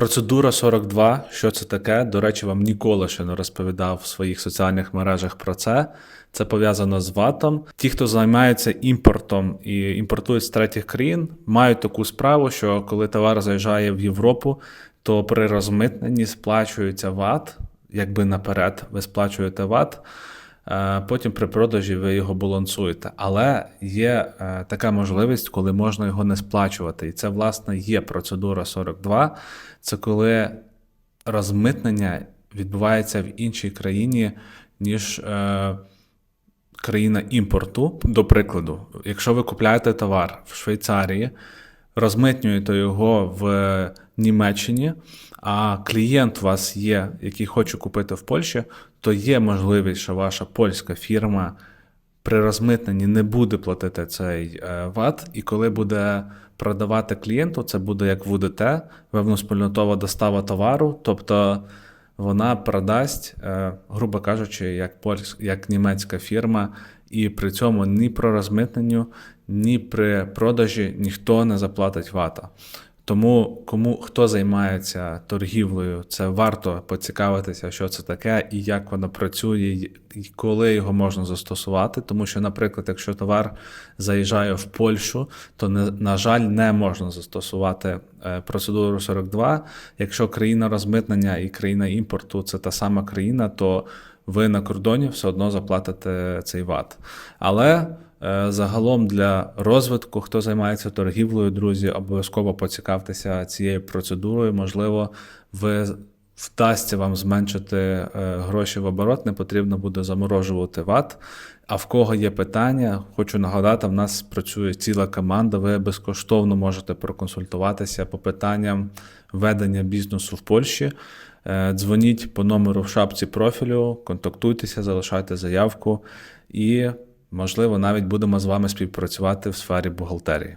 Процедура 42. Що це таке? До речі, вам ніколи ще не розповідав в своїх соціальних мережах про це. Це пов'язано з ВАТом. Ті, хто займається імпортом і імпортують з третіх країн, мають таку справу, що коли товар заїжджає в Європу, то при розмитненні сплачується ВАТ, якби наперед ви сплачуєте ВАТ. Е, Потім при продажі ви його балансуєте. Але є е, така можливість, коли можна його не сплачувати. І це, власне, є процедура 42. Це коли розмитнення відбувається в іншій країні, ніж е, країна імпорту. До прикладу, якщо ви купляєте товар в Швейцарії, розмитнюєте його в Німеччині, а клієнт у вас є, який хоче купити в Польщі, то є можливість, що ваша польська фірма при розмитненні не буде платити цей е, ВАТ, і коли буде продавати клієнту, це буде як в УДТ, певноспільнотова достава товару, тобто вона продасть, е, грубо кажучи, як польсь, як німецька фірма, і при цьому ні про розмитненню, ні при продажі ніхто не заплатить вата. Тому кому хто займається торгівлею, це варто поцікавитися, що це таке і як воно працює, і коли його можна застосувати. Тому що, наприклад, якщо товар заїжджає в Польщу, то не, на жаль, не можна застосувати е, процедуру 42. Якщо країна розмитнення і країна імпорту це та сама країна, то ви на кордоні все одно заплатите цей ВАТ. Але е, загалом для розвитку, хто займається торгівлею, друзі, обов'язково поцікавтеся цією процедурою. Можливо, ви вдасться вам зменшити е, гроші в оборот, не потрібно буде заморожувати ВАТ. А в кого є питання, хочу нагадати, в нас працює ціла команда. Ви безкоштовно можете проконсультуватися по питанням ведення бізнесу в Польщі. Е, Дзвоніть по номеру в шапці профілю, контактуйтеся, залишайте заявку і, можливо, навіть будемо з вами співпрацювати в сфері бухгалтерії.